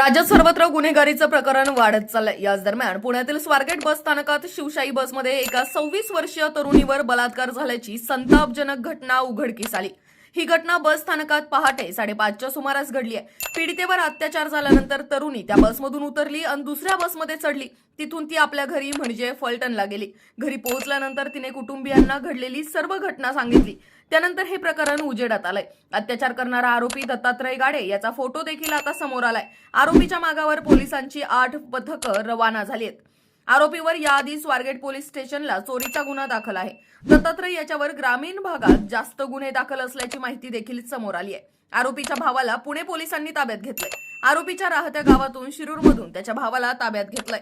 राज्यात सर्वत्र गुन्हेगारीचं प्रकरण वाढत चाललंय. याच दरम्यान पुण्यातील स्वारगेट बस स्थानकात शिवशाही बसमध्ये एका सव्वीस वर्षीय तरुणीवर बलात्कार झाल्याची संतापजनक घटना उघडकीस आली. ही घटना बस स्थानकात पहाटे साडेपाचच्या सुमारास घडली आहे. पीडितेवर अत्याचार झाल्यानंतर तरुणी त्या बसमधून उतरली आणि दुसऱ्या बसमध्ये चढली. तिथून ती आपल्या घरी म्हणजे फलटणला गेली. घरी पोहोचल्यानंतर तिने कुटुंबियांना घडलेली सर्व घटना सांगितली. त्यानंतर हे प्रकरण उजेडात आलंय. अत्याचार करणारा आरोपी दत्तात्रय गाडे याचा फोटो देखील आता समोर आलाय. आरोपीच्या मागावर पोलिसांची आठ पथकं रवाना झाली आहेत. आरोपीवर याआधी स्वारगेट पोलीस स्टेशनला चोरीचा गुन्हा दाखल आहे. दत्तात्रय याच्यावर ग्रामीण भागात जास्त गुन्हे दाखल असल्याची माहिती देखील समोर आली आहे. आरोपीच्या भावाला पुणे पोलिसांनी ताब्यात घेतलंय. आरोपीच्या राहत्या गावातून शिरूरमधून त्याच्या भावाला ताब्यात घेतलंय.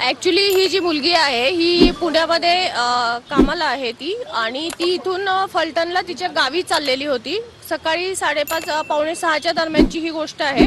ॲक्च्युली ही जी मुलगी आहे ही पुण्यामध्ये अ, कामाला आहे ती. आणि ती इथून अ, फलटणला तिच्या गावी चाललेली होती. सकाळी साडेपाच अ, पावणे सहाच्या दरम्यानची ही गोष्ट आहे.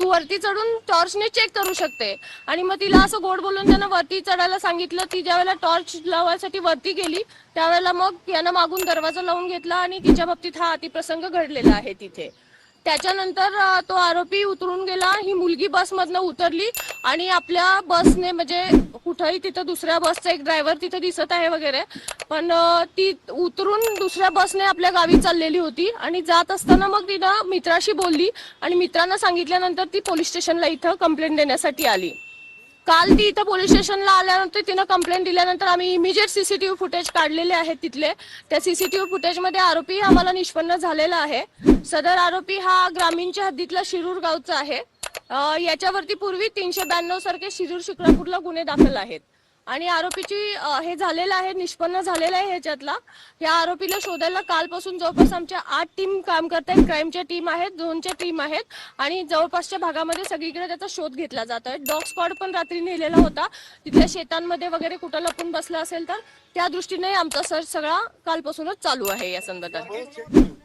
तू वरती चढून टॉर्चने चेक करू शकते. आणि मग तिला असं गोड बोलून त्यानं वरती चढायला सांगितलं ती ज्यावेळेला टॉर्च लावायसाठी वरती गेली त्यावेळेला मग यानं मागून दरवाजा लावून घेतला आणि तिच्या बाबतीत हा अतिप्रसंग घडलेला आहे तिथे. त्याच्यानंतर तो आरोपी उतरून गेला ही मुलगी बसमधनं उतरली आणि आपल्या बसने म्हणजे कुठंही तिथं दुसऱ्या बसचा एक ड्रायव्हर तिथं दिसत आहे वगैरे. पण ती उतरून दुसऱ्या बसने आपल्या गावी चाललेली होती आणि जात असताना मग तिनं मित्राशी बोलली आणि मित्रांना सांगितल्यानंतर ती पोलीस स्टेशनला इथं कंप्लेंट देण्यासाठी आली. काल ती इथं पोलीस स्टेशनला आल्यानंतर तिनं कंप्लेंट दिल्यानंतर आम्ही इमिजिएट सीसीटीव्ही फुटेज काढलेले आहेत तिथले. त्या सीसीटीव्ही फुटेजमध्ये आरोपी आम्हाला निष्पन्न झालेला आहे. सदर आरोपी हा ग्रामीणच्या हद्दीतला शिरूर गावचा आहे. अं, याच्यावरती पूर्वी तीनशे ब्याण्णव सारखे शिरूर शिक्रापूरला गुन्हे दाखल आहेत. आणि आरोपीची अं, हे झालेलं आहे निष्पन्न झालेलं आहे ह्याच्यातला. या आरोपीला शोधायला कालपासून जवळपास आमच्या आठ टीम काम करत आहेत क्राईमच्या टीम आहेत दोनच्या टीम आहेत. आणि जवळपासच्या भागामध्ये सगळीकडे त्याचा शोध घेतला जात आहे. डॉग स्क्वॉड पण रात्री नेलेला होता. तिथल्या शेतांमध्ये वगैरे कुठं लपून बसला असेल तर त्या दृष्टीने आमचा सर्च सगळा कालपासूनच चालू आहे या संदर्भात.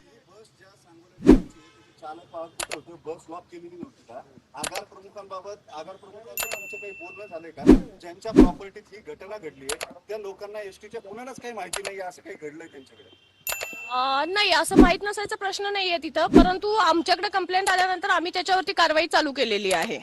चालक वाहक कुठं बस लॉक केलेली नव्हती का? आगार प्रमुखांबाबत आगार प्रमुखांचं आमचं काही बोलणं झालंय का? ज्यांच्या प्रॉपर्टीत ही घटना घडली आहे त्या लोकांना एसटीच्या कुणालाच काही माहिती नाही असं काही घडलंय त्यांच्याकडे? नाही असं माहीत नसायचा प्रश्न नाहीये तिथं परंतु आमच्याकडे कंप्लेंट आल्यानंतर आम्ही त्याच्यावरती कारवाई चालू केलेली आहे.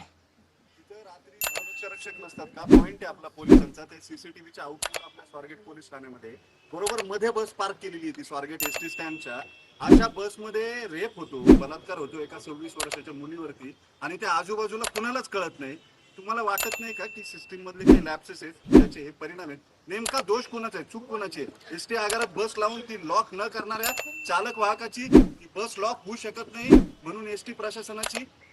रक्षक नसतात का? पॉइंट आहे आपला पोलिसांचा. ते सीसीटीव्हीच्या आउटपुट आपल्या स्वारगेट पोलीस ठाण्यामध्ये. बरोबर मध्ये बस पार्क केलेली होती स्वारगेट एस टी स्टँडच्या अशा बसमध्ये रेप होतो बलात्कार होतो एका सव्वीस वर्षाच्या मुलीवरती आणि त्या आजूबाजूला कुणालाच कळत नाही. तुम्हाला वाटत नाही का की सिस्टीम मधले काही लॅप्सेस आहेत त्याचे हे परिणाम आहेत? नेमका दोष कोणाचा आहे? चूक कोणाची आहे? एस टी आगारात बस लावून ती लॉक न करणाऱ्या चालक वाहकाची बस लॉक होऊ शकत नाही म्हणून एस टी प्रशासनाची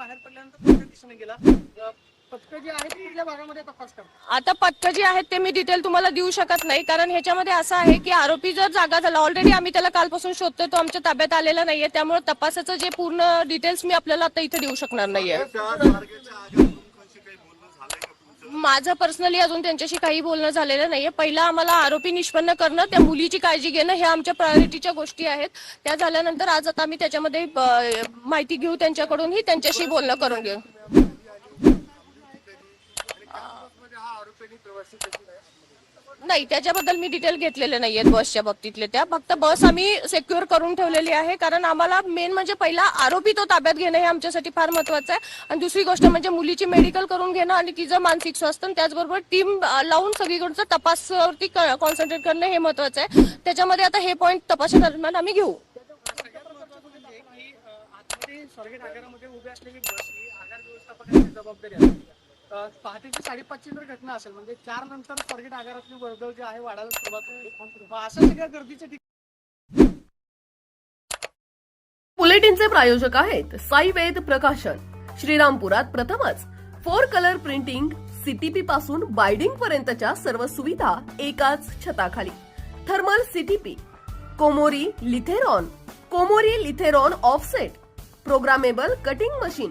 बाहेर पडल्यानंतर कोणत्या दिशेने गेला. अ, पथकं जी आहेत ती कुठल्या भागामध्ये तपास करतात आता पथकं जी आहेत ते मी डिटेल तुम्हाला देऊ शकत नाही. कारण ह्याच्यामध्ये असं आहे की आरोपी जर जागा झाला ऑलरेडी आम्ही त्याला कालपासून शोधतोय तो आमच्या ताब्यात आलेला नाहीये. त्यामुळे तपासाचं जे पूर्ण डिटेल्स मी आपल्याला आता इथे देऊ शकणार नाहीये. माझं पर्सनली अजून त्यांच्याशी काही बोलणं झालेलं नाहीये. पहिला आम्हाला आरोपी निष्पन्न करणं त्या मुलीची काळजी घेणं हे आमच्या प्रायोरिटीच्या गोष्टी आहेत. त्या झाल्यानंतर आज आता आम्ही त्याच्यामध्ये माहिती घेऊ त्यांच्याकडूनही त्यांच्याशी बोलणं करून घेऊ. नाही त्याच्याबद्दल मी डिटेल घेतलेले नाहीयेत बसच्या बाबतीतले त्या. फक्त बस आम्ही सेक्युअर करून ठेवलेली आहे. कारण आम्हाला मेन म्हणजे पहिला आरोपी तो ताब्यात घेणं हे आमच्यासाठी फार महत्वाचं आहे. आणि दुसरी गोष्ट म्हणजे मुलीची मेडिकल करून घेणं आणि तिचं मानसिक स्वास्थ्य आणि त्याचबरोबर टीम लावून सगळीकडचं तपासावरती कॉन्सन्ट्रेट करणं हे महत्वाचं आहे. त्याच्यामध्ये आता हे पॉईंट तपासादरम्यान आम्ही घेऊ. आगार व्यवस्थापकाची जबाबदारी असते अं, पहाटेची साडेपाचची जर घटना असेल म्हणजे चार नंतर स्वारगेट आगारातली वर्दळ जी आहे वाढायला सुरुवात होते अशा सगळ्या गर्दीच्या ठिकाणी बुलेटिनचे प्रायोजक आहेत साई वेद प्रकाशन. श्रीरामपुरात प्रथमच फोर कलर प्रिंटिंग सीटीपी पासून बायडिंग पर्यंतच्या सर्व सुविधा एकाच छताखाली. Thermal CTP Komori Lithrone Komori Lithrone offset programmable cutting machine